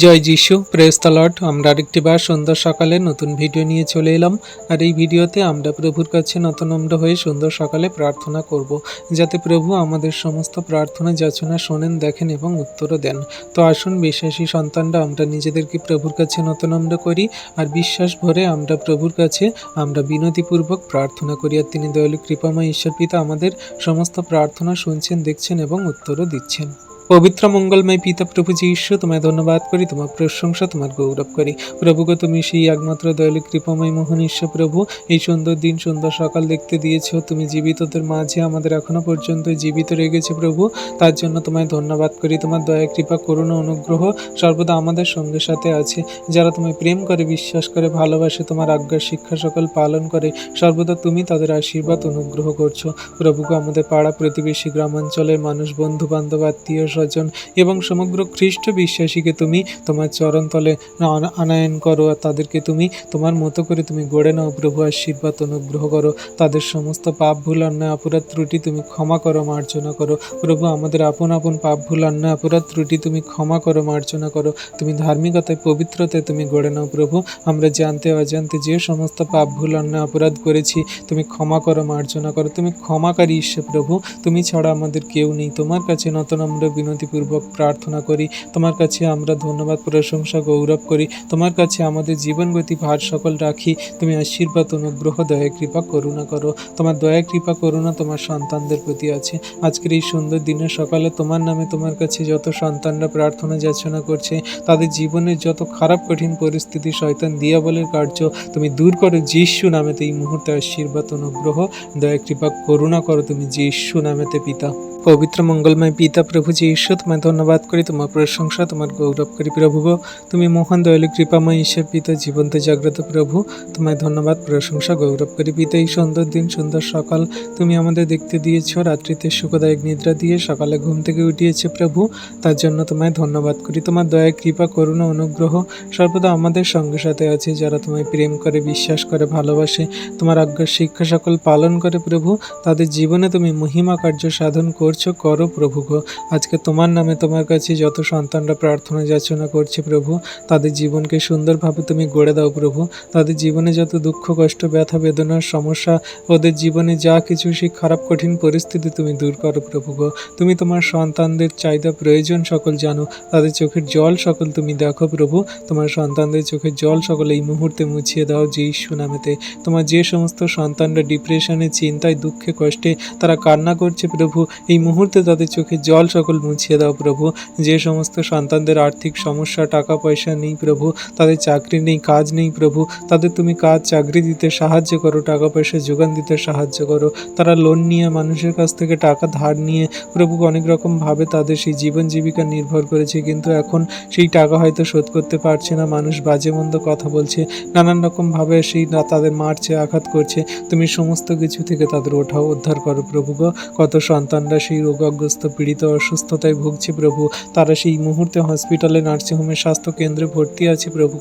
জয় যিশু press Lord আমরা আরেকটি বার সুন্দর সকালে নতুন ভিডিও নিয়ে চলে এলাম। আর এই ভিডিওতে আমরা প্রভুর কাছে নতনম্র হয়ে সুন্দর সকালে প্রার্থনা করব। যাতে প্রভু আমাদের সমস্ত প্রার্থনা, যাচনা শোনেন, দেখেন এবং উত্তরও দেন। তো আসুন বিশ্বাসী সন্তানরা, আমরা নিজেদেরকে প্রভুর কাছে নতনম্র করি আর বিশ্বাস ভরে আমরা প্রভুর কাছে আমরা বিনতিপূর্বক প্রার্থনা করি। আর তিনি দয়ালু, কৃপাময়, ঈশ্বর পিতা আমাদের সমস্ত প্রার্থনা শুনছেন, দেখছেন এবং উত্তরও দিচ্ছেন। পবিত্র মঙ্গলময় পিতা প্রভু যে ঈশ্বর তোমায় ধন্যবাদ করি, তোমার প্রশংসা, তোমার গৌরব করি। প্রভুকে তুমি সেই একমাত্র দয়ালু, কৃপাময়, মোহন ঈশ্বর প্রভু। এই সুন্দর দিন, সুন্দর সকাল দেখতে দিয়েছ। তুমি জীবিতদের মাঝে আমাদের এখনও পর্যন্ত জীবিত রেখেছে প্রভু। তার জন্য তোমায় ধন্যবাদ করি। তোমার দয়া, কৃপা, করুণা, অনুগ্রহ সর্বদা আমাদের সঙ্গে সাথে আছে। যারা তোমায় প্রেম করে, বিশ্বাস করে, ভালোবাসে, তোমার আজ্ঞার শিক্ষা সকল পালন করে, সর্বদা তুমি তাদের আশীর্বাদ, অনুগ্রহ করছ। প্রভুকে আমাদের পাড়া প্রতিবেশী গ্রামাঞ্চলের মানুষ বন্ধু বান্ধব আত্মীয় স্বজন এবং সমগ্র খ্রিস্ট বিশ্বাসীকে তুমি তোমার চরণতলে আনা- আনায়ন করো আর তাদেরকে তুমি তোমার মতো করে তুমি গড়ে নাও প্রভু, আশীর্বাদ, অনুগ্রহ করো। তাদের সমস্ত পাপ ভুল, অন্যায়, অপরাধ ত্রুটি তুমি ক্ষমা করো, মার্জনা করো। প্রভু, আমাদের আপন আপন পাপ ভুল, অন্যায়, অপরাধ ত্রুটি তুমি ক্ষমা করো, মার্জনা করো। তুমি ধার্মিকতায় পবিত্রতায় তুমি গড়ে নাও প্রভু। আমরা জানতে অজান্তে যে সমস্ত পাপ ভুল, অন্যায়, অপরাধ করেছি, তুমি ক্ষমা করো, মার্জনা করো। তুমি ক্ষমাকারী ঈশ্বর প্রভু। তুমি ছাড়া আমাদের কেউ নেই। তোমার কাছে নতুন আমরা বিনতিপূর্বক প্রার্থনা করি। তোমার কাছে আমরা ধন্যবাদ, প্রশংসা, গৌরব করি। তোমার কাছে আমাদের জীবনগতি ভার সকল রাখি। তুমি আশীর্বাদ, অনুগ্রহ, দয়া, কৃপা, করুণা করো। তোমার দয়া, কৃপা, করুণা তোমার সন্তানদের প্রতি আছে। আজকের এই সুন্দর দিনের সকালে তোমার নামে তোমার কাছে যত সন্তানরা প্রার্থনা, যাচনা করছে, তাদের জীবনের যত খারাপ, কঠিন পরিস্থিতি, শয়তান দিয়াবলের কার্য, তুমি দূর করো। যিশু নামেতে এই মুহূর্তে আশীর্বাদ, অনুগ্রহ, দয়া, কৃপা, করুণা করো। তুমি যিশু নামেতে পিতা। পবিত্র মঙ্গলময় পিতা প্রভু যে ঈশ্বর তোমায় ধন্যবাদ করি। তোমার প্রশংসা, তোমার গৌরব করি প্রভু গো। তুমি মহান দয়ালু, কৃপাময় ঈশ্বর পিতা, জীবন্ত, জাগ্রত প্রভু। তোমায় ধন্যবাদ, প্রশংসা গৌরব করি পিতা, এই সুন্দর দিন, সুন্দর সকাল। তুমি আমাদের দেখতে দিয়েছ, রাত্রিতে সুখদায়ক নিদ্রা দিয়ে সকালে ঘুম থেকে উঠিয়েছে প্রভু। তার জন্য তোমায় ধন্যবাদ করি। তোমার দয়া কৃপা, করুণা, অনুগ্রহ সর্বদা আমাদের সঙ্গে সাথে আছে, যারা তোমায় প্রেম করে, বিশ্বাস করে, ভালোবাসে। তোমার আজ্ঞার শিক্ষা সকল পালন করে প্রভু। তাদের জীবনে তুমি মহিমা, কার্য সাধন করছ? করো প্রভু গো। আজকে তোমার নামে তোমার কাছে যত সন্তানরা প্রার্থনা যাচনা করছে প্রভু, তাদের জীবনকে সুন্দরভাবে তুমি গড়ে দাও প্রভু। তাদের জীবনে যত দুঃখ, কষ্ট, ব্যথা বেদনার সমস্যা, ওদের জীবনে যা কিছু, সেই খারাপ, কঠিন পরিস্থিতি তুমি দূর করো প্রভু গো। তুমি তোমার সন্তানদের চাহিদা প্রয়োজন সকল জানো। তাদের চোখের জল সকল তুমি দেখো প্রভু। তোমার সন্তানদের চোখের জল সকল এই মুহূর্তে মুছিয়ে দাও যে ঈশ্বর নামেতে। তোমার যে সমস্ত সন্তানরা ডিপ্রেশনে চিন্তায়, দুঃখে, কষ্টে তারা কান্না করছে প্রভু, এই মুহূর্তে তাদের চোখে জল সকল মুছিয়ে দাও প্রভু। যে সমস্ত সন্তানদের আর্থিক সমস্যা টাকা পয়সা নেই প্রভু, তাদের চাকরি নেই, কাজ নেই প্রভু, তাদের তুমি কাজ, চাকরি দিতে সাহায্য করো টাকা পয়সা যোগান দিতে সাহায্য করো। তারা লোন নিয়ে মানুষের কাছ থেকে টাকা ধার নিয়ে প্রভু অনেক রকমভাবে তাদের সেই জীবন জীবিকা নির্ভর করেছে, কিন্তু এখন সেই টাকা হয়তো শোধ করতে পারছে না। মানুষ বাজে মন্দ কথা বলছে, নানান রকমভাবে সেই তাদের মারছে, আঘাত করছে। তুমি সমস্ত কিছু থেকে তাদের ওঠাও, উদ্ধার করো প্রভু কত সন্তানরা সেই রোগাগ্রস্ত পীড়িত অসুস্থতায় ভুগছে প্রভু। তারা সেই মুহূর্তে হসপিটালে নার্সিংহোমে স্বাস্থ্য কেন্দ্রে ভর্তি আছে প্রভু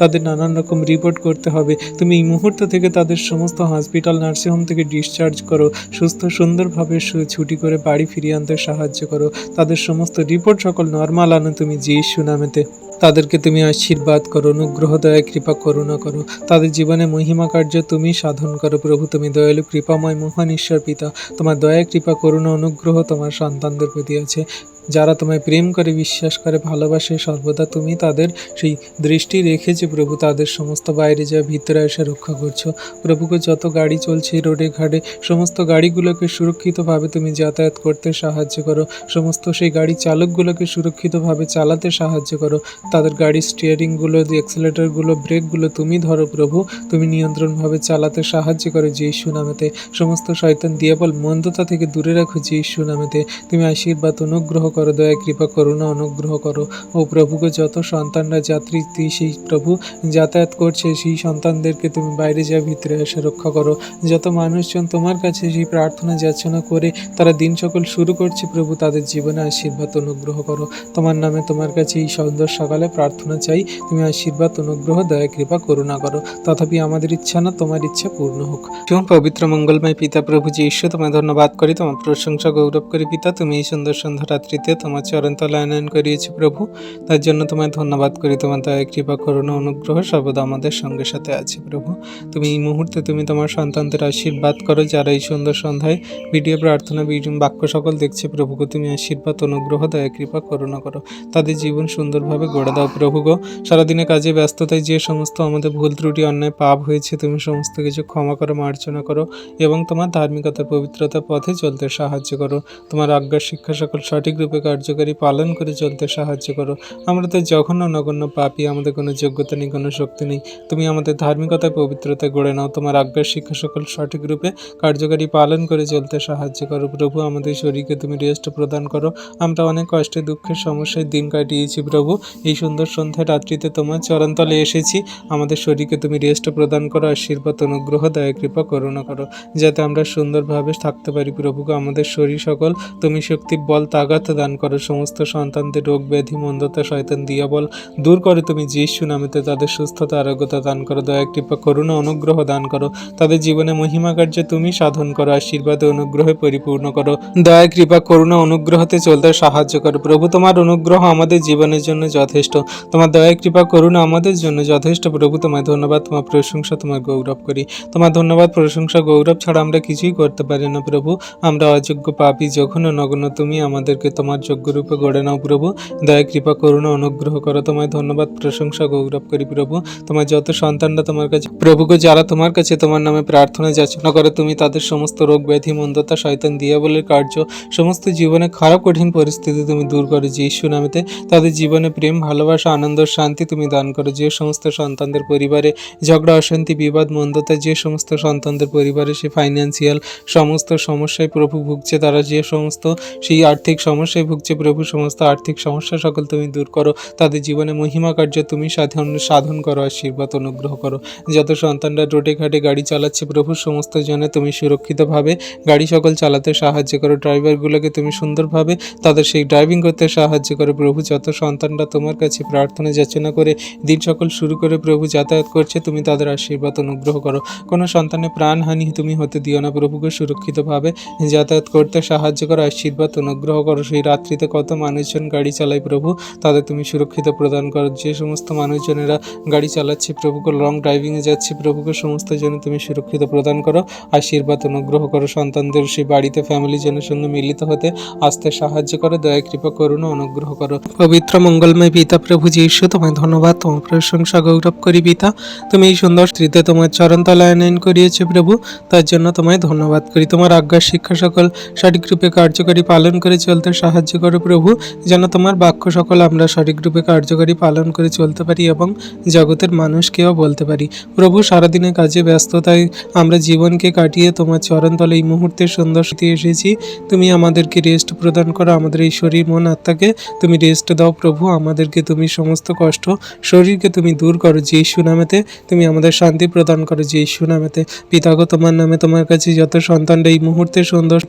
তাদের নানান রকম রিপোর্ট করতে হবে। তুমি এই মুহূর্ত থেকে তাদের সমস্ত হসপিটাল নার্সিংহোম থেকে ডিসচার্জ করো। সুস্থ, সুন্দরভাবে ছুটি করে বাড়ি ফিরিয়ে আনতে সাহায্য করো। তাদের সমস্ত রিপোর্ট সকল নর্মাল আনো তুমি যেই নামেতে তাদেরকে তুমি আশীর্বাদ করো, অনুগ্রহ দয়া, কৃপা, করুণা করো। তাদের জীবনে মহিমা কার্য তুমি সাধন করো, প্রভু, তুমি দয়ালু, কৃপাময়, মহান ঈশ্বর পিতা। তোমার দয়া, কৃপা, করুণা, অনুগ্রহ তোমার সন্তানদের প্রতি আছে। যারা তোমায় প্রেম করে, বিশ্বাস করে, ভালোবাসে, সর্বদা তুমি তাদের সেই দৃষ্টি রেখেছে প্রভু, তাদের সমস্ত বাইরে যা ভিতরে এসে রক্ষা করছ। প্রভুকে যত গাড়ি চলছে রোডে ঘাটে, সমস্ত গাড়িগুলোকে সুরক্ষিতভাবে তুমি যাতায়াত করতে সাহায্য করো। সমস্ত সেই গাড়ি চালকগুলোকে সুরক্ষিতভাবে চালাতে সাহায্য করো। তাদের গাড়ির স্টিয়ারিংগুলো এক্সেলেটারগুলো ব্রেকগুলো তুমি ধরো প্রভু, তুমি নিয়ন্ত্রণভাবে চালাতে সাহায্য করো যে নামেতে। সমস্ত শয়তান দিয়াবল মন্দতা থেকে দূরে রাখো যে নামেতে। তুমি আশীর্বাদ, অনুগ্রহ করো, দয়া, কৃপা, করুণা, অনুগ্রহ করো। ও প্রভুকে যত সন্তানরা যাত্রী সেই প্রভু যাতায়াত করছে, সেই সন্তানদেরকে তুমি বাইরে যা, ভিতরে এসে রক্ষা করো। যত মানুষজন তোমার কাছে সেই প্রার্থনা, যাচনা করে তারা দিন সকল শুরু করছে, প্রভু তাদের জীবনে আশীর্বাদ, অনুগ্রহ করো। তোমার নামে তোমার কাছে এই সুন্দর সকালে প্রার্থনা চাই, তুমি আশীর্বাদ, অনুগ্রহ, দয়া, কৃপা, করুণা করো। তথাপি আমাদের ইচ্ছা না, তোমার ইচ্ছা পূর্ণ হোক। এবং পবিত্র, মঙ্গলময় পিতা প্রভু, যে ঈশ্বর, তোমায় ধন্যবাদ করি, তোমার প্রশংসা, গৌরব করি, পিতা, তুমি এই সুন্দর সন্ধ্যা রাত্রিতে রাত্রিতে তোমার চরণতলা আনয়ন করিয়েছি প্রভু। তার জন্য তোমায় ধন্যবাদ করি। তোমার দয়া, কৃপা, করুণা, অনুগ্রহ সর্বদা আমাদের সঙ্গে সাথে আছে প্রভু। তুমি এই মুহূর্তে তুমি তোমার সন্তানদের আশীর্বাদ করো, যারা এই সুন্দর সন্ধ্যায় ভিডিও প্রার্থনা বাক্য সকল দেখছে প্রভুকে তুমি আশীর্বাদ, অনুগ্রহ, দয়া, কৃপা, করুণা করো। তাদের জীবন সুন্দরভাবে গড়ে দাও প্রভু গো সারাদিনে কাজে ব্যস্ততায় যে সমস্ত আমাদের ভুল ত্রুটি, অন্যায়, পাপ হয়েছে, তুমি সমস্ত কিছু ক্ষমা করো, মার্জনা করো এবং তোমার ধার্মিকতার পবিত্রতার পথে চলতে সাহায্য করো। তোমার আজ্ঞার শিক্ষা সকল সঠিক রূপে কার্যকারী পালন করে চলতে সাহায্য করো। আমরা তো জঘন্য নগণ্য পাপি, আমাদের কোনো যোগ্যতা নেই, কোনো শক্তি নেই। তুমি আমাদের ধার্মিকতায় পবিত্রতা গড়ে নাও। তোমার আজ্ঞার শিক্ষা সকল সঠিক রূপে কার্যকারী পালন করে চলতে সাহায্য করো। প্রভু, আমাদের শরীরকে তুমি রেস্ট প্রদান করো। আমরা অনেক কষ্টে, দুঃখের সমস্যায় দিন কাটিয়েছি প্রভু। এই সুন্দর সন্ধ্যায় রাত্রিতে তোমার চরণতলে এসেছি। আমাদের শরীরকে তুমি রেস্ট প্রদান করো। আশীর্বাদ, অনুগ্রহ, দয়া, কৃপা, করুণা করো। যাতে আমরা সুন্দরভাবে থাকতে পারি প্রভুকে আমাদের শরীর সকল তুমি শক্তি বল তাগাত দান করো সমস্ত সন্তানদের রোগ ব্যাধি, মন্দতা, শয়তান দিয়া বল দূর করে। তুমি যিশু নামেতে তাদের সুস্থতা, আরোগ্যতা দান করো, দয়া, কৃপা, করুণা, অনুগ্রহ দান করো। তাদের জীবনে মহিমা কার্য তুমি সাধন করো, আশীর্বাদ অনুগ্রহে পরিপূর্ণ করো। দয়া, কৃপা, করুণা, অনুগ্রহতে চলতে সাহায্য করো। প্রভু, তোমার অনুগ্রহ আমাদের জীবনের জন্য যথেষ্ট। তোমার দয়া, কৃপা, করুণা আমাদের জন্য যথেষ্ট। প্রভু, তোমায় ধন্যবাদ, তোমার প্রশংসা, তোমার গৌরব করি। তোমার ধন্যবাদ, প্রশংসা, গৌরব ছাড়া আমরা কিছুই করতে পারি না প্রভু। আমরা অযোগ্য পাপী, যখন নগ্ন, তুমি আমাদেরকে তোমার যোগ্য রূপে গড়ে নাও প্রভু। দয়া, কৃপা, করুণা, অনুগ্রহ করো। তোমায় ধন্যবাদ, প্রশংসা, গৌরব করি প্রভু। তোমার যত সন্তানরা তোমার কাছে প্রভুকে যারা তোমার কাছে তোমার নামে প্রার্থনা, যাচনা করে, তুমি তাদের সমস্ত রোগ ব্যাধি, মন্দতা, শয়তান, দিয়াবলের কার্য, সমস্ত জীবনে খারাপ, কঠিন পরিস্থিতি তুমি দূর করো। যিশু নামেতে তাদের জীবনে প্রেম, ভালোবাসা, আনন্দ, শান্তি তুমি দান করো। যে সমস্ত সন্তানদের পরিবারে ঝগড়া, অশান্তি, বিবাদ, মন্দতা, যে সমস্ত সন্তানদের পরিবারে সে ফাইন্যান্সিয়াল সমস্ত সমস্যায় প্রভু ভুগছে, তারা যে সমস্ত সেই আর্থিক সমস্যায় ভুগছে প্রভু, সমস্ত আর্থিক সমস্যা সকল তুমি দূর করো। তাদের জীবনে মহিমা কার্য তুমি সাধন সাধন করো, আশীর্বাদ, অনুগ্রহ করো। যত সন্তানরা রোডে ঘাটে গাড়ি চালাচ্ছে, প্রভু, সমস্ত জনে তুমি সুরক্ষিতভাবে গাড়ি সকল চালাতে সাহায্য করো। ড্রাইভারগুলোকে তুমি সুন্দরভাবে তাদের সেই ড্রাইভিং করতে সাহায্য করো। প্রভু, যত সন্তানরা তোমার কাছে প্রার্থনা, যাচনা করে, দিন সকল শুরু করে প্রভু যাতায়াত করছে, তুমি তাদের আশীর্বাদ, অনুগ্রহ করো। কোনো সন্তানের প্রাণহানি তুমি হতে দিও না। প্রভুকে সুরক্ষিতভাবে যাতায়াত করতে সাহায্য করো, আশীর্বাদ, অনুগ্রহ করো। সেই রাত্রিতে কত মানুষজন গাড়ি চালায় প্রভু? তাদের তুমি সুরক্ষিত প্রদান করো। যে সমস্ত মানুষজনেরা গাড়ি চালাচ্ছে প্রভুকে লং ড্রাইভিংয়ে যাচ্ছে প্রভুকে, সমস্ত জন্য তুমি সুরক্ষিত প্রদান করো। আশীর্বাদ, অনুগ্রহ করো সন্তানদের সেই বাড়িতে ফ্যামিলি জনের সঙ্গে মিলিত হতে আসতে সাহায্য করো। দয়া, কৃপা করুন অনুগ্রহ করো। পবিত্র, মঙ্গলময় পিতা প্রভু যীশু, তোমায় ধন্যবাদ, তোমার প্রশংসা গৌরব করি পিতা। তুমি এই সুন্দর স্ত্রীতে তোমার চরণ তলায়ন করিয়েছে প্রভু। তার জন্য তোমায় ধন্যবাদ করি। তোমার আজ্ঞার শিক্ষা সকল সঠিক রূপে কার্যকারী পালন করে চলতে সাহায্য করো প্রভু, যেন তোমার বাক্য সকল আমরা সঠিক রূপে কার্যকারী পালন করে চলতে পারি এবং জগতের মানুষকেও বলতে পারি। প্রভু, সারাদিনের কাজে ব্যস্ততায় আমরা জীবনকে কাটিয়ে তোমার চরণতলে এই মুহূর্তে সুন্দর এসেছি। তুমি আমাদেরকে রেস্ট প্রদান করো, আমাদের এই শরীর, মন, আত্মাকে তুমি রেস্ট দাও প্রভু, আমাদেরকে তুমি সমস্ত কষ্ট, শরীরকে তুমি দূর করো যে সুনামেতে তুমি আমাদের শান্তি প্রদান করো যে সুনামেতে পিতাগো, তোমার নামে তোমার কাছে যত সন্তানরা এই মুহূর্তে সুন্দর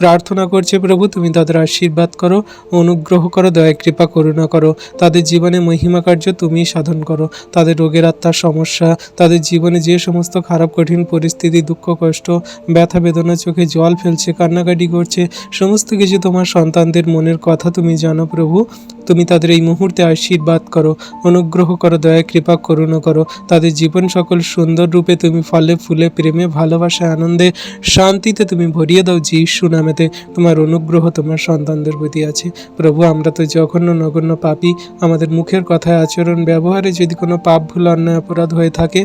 প্রার্থনা করছে প্রভু, তুমি তাদের আশীর্বাদ করো, অনুগ্রহ করো, দয়া, কৃপা, করুণা করো। তাদের জীবনে মহিমা কার্য তুমি সাধন করো। তাদের রোগের আত্মার সমস্যা, তাদের জীবনে যে সমস্ত খারাপ, কঠিন পরিস্থিতি, দুঃখ, কষ্ট, ব্যথা, বেদনা, চোখে জল ফেলছে, কান্নাকাটি করছে, সমস্ত কিছু তোমার সন্তানদের মনের কথা তুমি জানো প্রভু। তুমি তাদের এই মুহূর্তে আশীর্বাদ করো, অনুগ্রহ করো, দয়া, কৃপা, করুণা করো। তাদের জীবন সকল সুন্দর রূপে তুমি ফলে, ফুলে, প্রেমে ভালোবাসা আনন্দে, শান্তিতে তুমি ভরিয়ে দাও, যিশু নামেতে। তোমার অনুগ্রহ তোমার সন্তানদের প্রতি আছে। প্রভু, আমরা তো জঘন্য, নগণ্য পাপি। আমাদের মুখের কথায় আচরণ, ব্যবহারে যদি কোনো পাপ ভুল, অন্যায়, অপরাধ হয়ে থাকে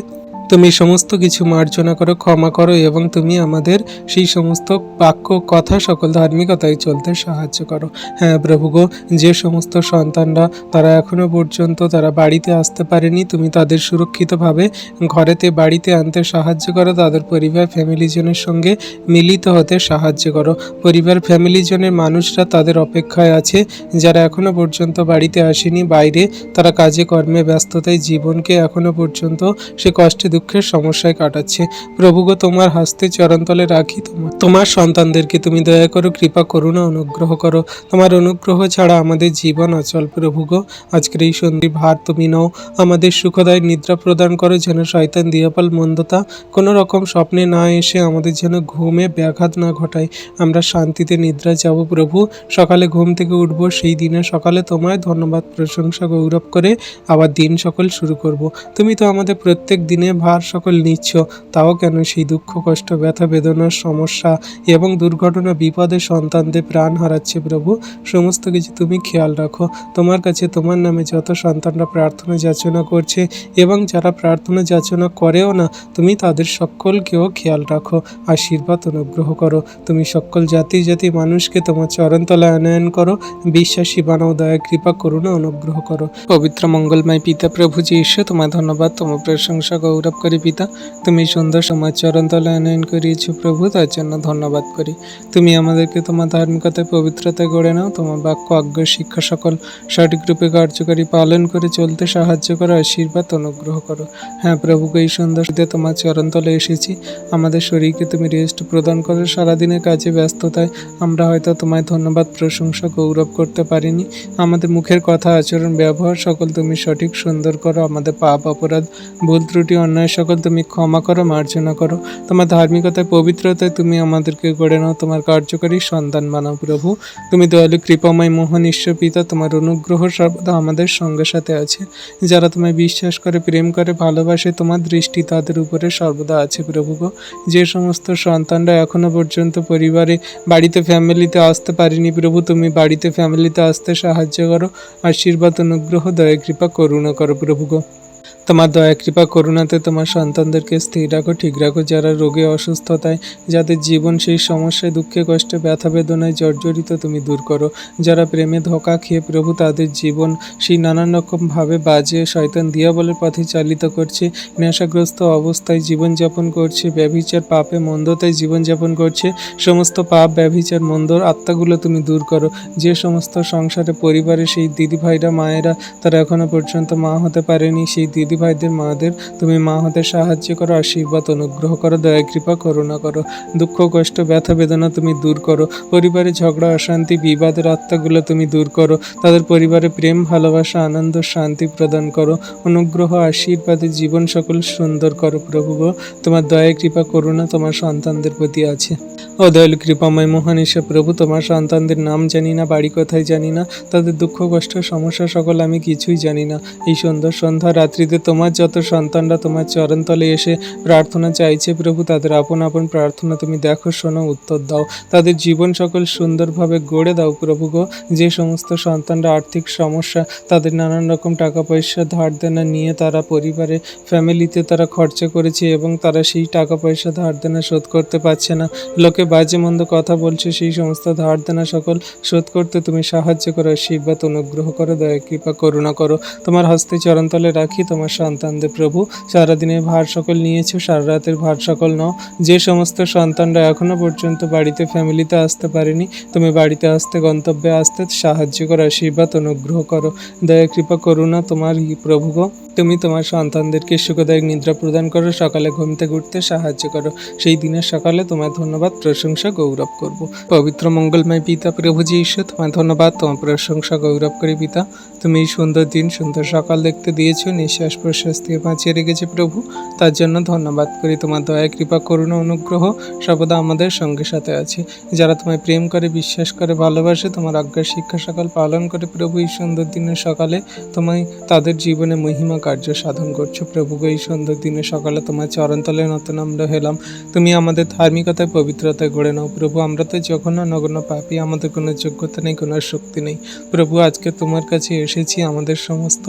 তুমি সমস্ত কিছু মার্জনা করো, ক্ষমা করো এবং তুমি আমাদের সেই সমস্ত বাক্য, কথা, সকল ধার্মিকতায় চলতে সাহায্য করো। হ্যাঁ প্রভু গো, যে সমস্ত সন্তানরা তারা এখনও পর্যন্ত তারা বাড়িতে আসতে পারেনি, তুমি তাদের সুরক্ষিতভাবে ঘরেতে বাড়িতে আনতে সাহায্য করো, তাদের পরিবার ফ্যামিলিজনের সঙ্গে মিলিত হতে সাহায্য করো। পরিবার ফ্যামিলিজনের মানুষরা তাদের অপেক্ষায় আছে, যারা এখনও পর্যন্ত বাড়িতে আসেনি, বাইরে তারা কাজে, কর্মে ব্যস্ততায়, জীবনকে এখনও পর্যন্ত সে কষ্টে দুঃখের সমস্যায় কাটাচ্ছে। প্রভু গো, তোমার হাস্তে চরণতলে রাখি তোমার। তোমার সন্তানদেরকে তুমি দয়া করো, কৃপা করো না অনুগ্রহ করো। তোমার অনুগ্রহ ছাড়া আমাদের জীবন অচল। প্রভু গো, আজকের এই সন্ধি ভার তুমি নও। আমাদের সুখদায় নিদ্রা প্রদান করো যেন শয়তান দিয়াপাল মন্দতা কোনো রকম স্বপ্নে না এসে আমাদের যেন ঘুমে ব্যাঘাত না ঘটায়। আমরা শান্তিতে নিদ্রা যাব প্রভু। সকালে ঘুম থেকে উঠবো, সেই দিনে সকালে তোমায় ধন্যবাদ, প্রশংসা, গৌরব করে আবার দিন সকল শুরু করব। তুমি তো আমাদের প্রত্যেক দিনে ভার সকল নিচ্ছ, তাও কেন সেই দুঃখ, কষ্ট, ব্যথা, বেদনার সমস্যা এবং দুর্ঘটনা, বিপদে সন্তানদের প্রাণ হারাচ্ছে প্রভু? সমস্ত কিছু তুমি খেয়াল রাখো। তোমার কাছে তোমার নামে যত সন্তানরা প্রার্থনা, যাচনা করছে এবং যারা প্রার্থনা, যাচনা করেও না, তুমি তাদের সকলকেও খেয়াল রাখো, আশীর্বাদ, অনুগ্রহ করো। তুমি সকল জাতি জাতি মানুষকে তোমার চরণতলায় আনয়ন করো। বিশ্বাসী বানাও, দয়া, কৃপা, করুণা, অনুগ্রহ করো। পবিত্র মঙ্গলময় পিতা প্রভু, যে ঈশ্বর তোমার ধন্যবাদ, তোমার প্রশংসা, গৌরব করি পিতা। তুমি সুন্দর সমাজ চরণতলায় আনয়ন করিয়েছো প্রভু, তার জন্য ধন্যবাদ করি। তুমি আমাদেরকে তোমার ধার্মিকতায় পবিত্রতায় গড়ে নাও, তোমার বাক্য আজ্ঞা, শিক্ষা সকল সঠিক রূপে কার্যকারী পালন করে চলতে সাহায্য করো, আশীর্বাদ, অনুগ্রহ করো। হ্যাঁ প্রভুকে এই সুন্দর তোমার চরণতলে এসেছি। আমাদের শরীরকে তুমি রেস্ট প্রদান করো সারাদিনের কাজে ব্যস্ততায়। আমরা হয়তো তোমায় ধন্যবাদ, প্রশংসা, গৌরব করতে পারিনি। আমাদের মুখের কথা, আচরণ, ব্যবহার সকল তুমি সঠিক সুন্দর করো। আমাদের পাপ, অপরাধ, ভুল ত্রুটি, অন্যায় সকল তুমি ক্ষমা করো, মার্জনা করো। তোমার ধার্মিকতায় পবিত্রতায় তুমি আমাদেরকে গড়ে নাও, তোমার কার্যকারী সন্তান বানাও প্রভু। তুমি দয়ালু, কৃপাময়, মোহন, ঈশ্বর পিতা, তোমার অনুগ্রহ সর্বদা আমাদের সঙ্গে সাথে আছে। যারা তোমায় বিশ্বাস করে, প্রেম করে, ভালোবাসে, তোমার দৃষ্টি তাদের উপরে সর্বদা আছে প্রভু গো। যে সমস্ত সন্তানরা এখনও পর্যন্ত পরিবারে, বাড়িতে, ফ্যামিলিতে আসতে পারিনি প্রভু, তুমি বাড়িতে, ফ্যামিলিতে আসতে সাহায্য করো। আশীর্বাদ, অনুগ্রহ, দয়া, কৃপা, করুণা করো প্রভু গো। তোমার দয়া, কৃপা, করুণাতে তোমার সন্তানদেরকে স্থির রাখো, ঠিক রাখো, যারা রোগে অসুস্থতায়, যাদের জীবন সেই সমস্যায়, দুঃখে, কষ্টে, ব্যথা, বেদনায় জর্জরিত তুমি দূর করো। যারা প্রেমে ধোকা খেয়ে প্রভু তাদের জীবন সেই নানান রকমভাবে বাজে শয়তান দিয়াবলের পথে চালিত করছে, নেশাগ্রস্ত অবস্থায় জীবনযাপন করছে, ব্যভিচার পাপে মন্দতায় জীবনযাপন করছে, সমস্ত পাপ, ব্যভিচার, মন্দর আত্মাগুলো তুমি দূর করো। যে সমস্ত সংসারে পরিবারে সেই দিদিভাইরা, মায়েরা, তারা এখনও পর্যন্ত মা হতে পারেনি, সেই দিদিভাইদের মাদের, তুমি মা হতে সাহায্য করো, আশীর্বাদ, অনুগ্রহ করো, দয়া, কৃপা, করুণা করো, দুঃখ, কষ্ট, ব্যথা, বেদনা তুমি দূর করো, পরিবারে ঝগড়া, অশান্তি বিবাদের আত্মাগুলো তুমি দূর করো, তাদের পরিবারে প্রেম, ভালোবাসা, আনন্দ, শান্তি প্রদান করো, অনুগ্রহ, আশীর্বাদে জীবন সকল সুন্দর করো, প্রভু তোমার দয়া, কৃপা, করুণা তোমার সন্তানদের প্রতি আছে। ও দয়ালু, কৃপাময়, মহান প্রভু, তোমার সন্তানদের নাম জানি না, বাড়ি কোথায় জানি না, তাদের দুঃখ, কষ্ট, সমস্যা সকল আমি কিছুই জানি না, এই সুন্দর সন্ধ্যা রাত্রিতে তোমার যত সন্তানরা তোমার চরণতলে এসে প্রার্থনা চাইছে, প্রভু, তাদের আপন আপন প্রার্থনা তুমি দেখো, শোনো, উত্তর দাও। তাদের জীবন সকল সুন্দরভাবে গড়ে দাও, প্রভু গো। যে সমস্ত সন্তানরা আর্থিক সমস্যা, তাদের নানান রকম টাকা পয়সা ধার দেনা নিয়ে তারা পরিবারে, ফ্যামিলিতে তারা খরচা করেছে এবং তারা সেই টাকা পয়সা ধার দেনা শোধ করতে পারছে না। লোকে বাজে মন্দ কথা বলছে, সেই সমস্ত ধার দেনা সকল শোধ করতে তুমি সাহায্য করো, আশীর্বাদ, অনুগ্রহ করো, দয়া, কৃপা, করুণা করো। তোমার হস্তে চরণতলে রাখি, তোমার সন্তানদের প্রভু সারাদিনের ভার সকল নিয়েছো, সারা রাতের ভার সকল নাও। যে সমস্ত সন্তানরা এখনও পর্যন্ত বাড়িতে ফ্যামিলিতে আসতে পারেনি, তুমি বাড়িতে আসতে, গন্তব্যে আসতে সাহায্য করো, আশীর্বাদ, অনুগ্রহ করো। দয়া, কৃপা, করুণা তোমার প্রভু গো। তুমি তোমার সন্তানদেরকে সুখদায়ক নিদ্রা প্রদান করো, সকালে ঘুম থেকে উঠতে সাহায্য করো। সেই দিনের সকালে তোমার ধন্যবাদ, প্রশংসা, গৌরব করব। পবিত্র মঙ্গলময় পিতা, প্রভু জি ঈশ্বর তোমার ধন্যবাদ, তোমার প্রশংসা, গৌরব করি পিতা। তুমি এই সুন্দর দিন, সুন্দর সকাল দেখতে দিয়েছ, নিঃশ্বাস প্রশ্বাস থেকে বাঁচিয়ে রেখেছে প্রভু। তার জন্য ধন্যবাদ করি, তোমার দয়া, কৃপা, করুণা, অনুগ্রহ সর্বদা আমাদের সঙ্গে সাথে আছে। যারা তোমায় প্রেম করে, বিশ্বাস করে, ভালোবাসে, তোমার আজ্ঞা শিক্ষা সকাল পালন করে, প্রভু এই সুন্দর দিনের সকালে তোমায় তাদের জীবনে মহিমা কার্য সাধন করছ। প্রভু এই সুন্দর দিনে সকালে তোমার চরণতলে নতুন আমরা হেলাম। তুমি আমাদের ধার্মিকতায় পবিত্রতায় গড়ে নাও। প্রভু, আমরা তো যখন নগণ্য পাপি। আমাদের কোনো যোগ্যতা নেই, কোনো শক্তি নেই। প্রভু, আজকে তোমার কাছে এসেছি আমাদের সমস্ত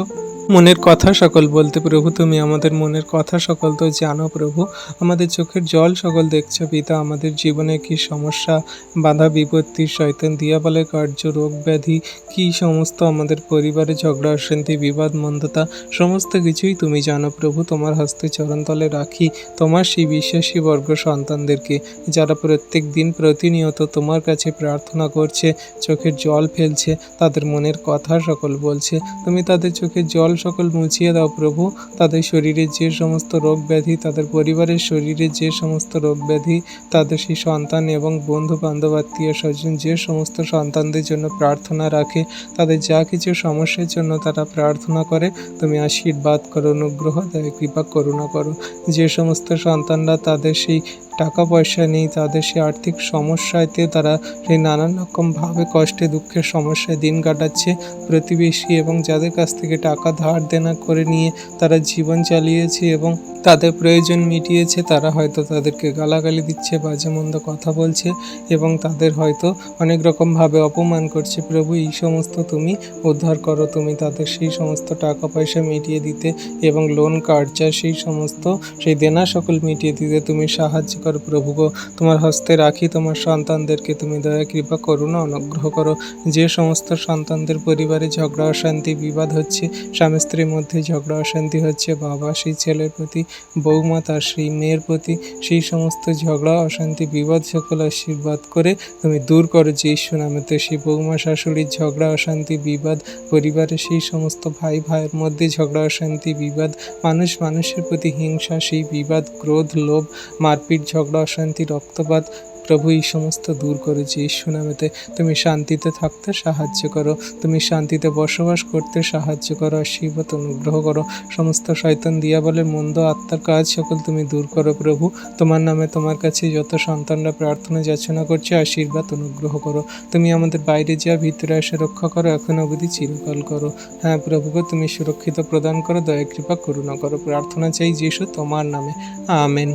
মনের কথা সকল বলতে প্রভু, তুমি আমাদের মনের কথা সকল তো জানো প্রভু। আমাদের চোখের জল সকল দেখছ পিতা, আমাদের জীবনে কি সমস্যা, বাধা, বিপত্তি, শয়তান দিয়াবলের কার্য, রোগ, ব্যাধি, কি সমস্ত আমাদের পরিবারে ঝগড়া, অশান্তি, বিবাদ, মন্দতা, সমস্ত কিছুই তুমি জানো প্রভু। তোমার হস্তে চরণতলে রাখি তোমার সেই বিশ্বাসী বর্গ সন্তানদেরকে, যারা প্রত্যেক দিন প্রতিনিয়ত তোমার কাছে প্রার্থনা করছে, চোখের জল ফেলছে, তাদের মনের কথা সকল বলছে। তুমি তাদের চোখের জল সকল মুছিয়ে দাও প্রভু। তাদের শরীরে যে সমস্ত রোগ ব্যাধি, তাদের পরিবারের শরীরে যে সমস্ত রোগ ব্যাধি, তাদের সেই সন্তান এবং বন্ধু বান্ধব আত্মীয় স্বজন যে সমস্ত সন্তানদের জন্য প্রার্থনা রাখে, তাদের যা কিছু সমস্যার জন্য তারা প্রার্থনা করে, তুমি আশীর্বাদ করো, অনুগ্রহ দয়া, কৃপা করুণা করো। যে সমস্ত সন্তানরা তাদের সেই টাকা পয়সা নেই, তাদের সেই আর্থিক সমস্যাতে তারা সেই নানান রকমভাবে কষ্টে দুঃখের সমস্যায় দিন কাটাচ্ছে। প্রতিবেশী এবং যাদের কাছ থেকে টাকা ধার দেনা করে নিয়ে তারা জীবন চালিয়েছে এবং তাদের প্রয়োজন মিটিয়েছে, তারা হয়তো তাদেরকে গালাগালি দিচ্ছে বাজে মন্দ কথা বলছে এবং তাদের হয়তো অনেক রকমভাবে অপমান করছে। প্রভু, এই সমস্ত তুমি উদ্ধার করো, তুমি তাদের সেই সমস্ত টাকা পয়সা মিটিয়ে দিতে এবং লোন, কার্যা, সেই সমস্ত, সেই দেনা সকল মিটিয়ে দিতে তুমি সাহায্য করো। প্রভু গো, তোমার হস্তে রাখি, তোমার সন্তানদেরকে তুমি দয়া, কৃপা, করুণা, অনুগ্রহ করো। যে সমস্ত সন্তানদের পরিবারে ঝগড়া, অশান্তি, বিবাদ হচ্ছে স্বামী স্ত্রীর মধ্যে ঝগড়া, অশান্তি হচ্ছে। বাবা সেই ছেলের প্রতি বৌমা তার সেই মেয়ের প্রতি সেই সমস্ত ঝগড়া, অশান্তি, বিবাদ সকল আশীর্বাদ করে তুমি দূর করো যে ঈশ্বর নামেতে সেই বৌমা শাশুড়ির ঝগড়া, অশান্তি, বিবাদ পরিবারে সেই সমস্ত ভাই, ভাইয়ের মধ্যে ঝগড়া, অশান্তি, বিবাদ, মানুষ মানুষের প্রতি হিংসা, সেই বিবাদ, ক্রোধ, লোভ, মারপিট, ঝগড়া, অশান্তি, রক্তপাত প্রভু, এই সমস্ত দূর করো যে ঈশ্বর নামেতে তুমি শান্তিতে থাকতে সাহায্য করো। তুমি শান্তিতে বসবাস করতে সাহায্য করো, আশীর্বাদ, অনুগ্রহ করো। সমস্ত শয়তান দিয়া বলে মন্দ আত্মার কাজ সকল তুমি দূর করো প্রভু। তোমার নামে তোমার কাছে যত সন্তানরা প্রার্থনা, যাচনা করছে, আশীর্বাদ, অনুগ্রহ করো। তুমি আমাদের বাইরে যা, ভিতরে এসে রক্ষা করো, এখন অবধি চিরকাল করো। হ্যাঁ প্রভুকে তুমি সুরক্ষিত প্রদান করো, দয়া, কৃপা, করুণা করো। প্রার্থনা চাই যিশু তোমার নামে। আমেন।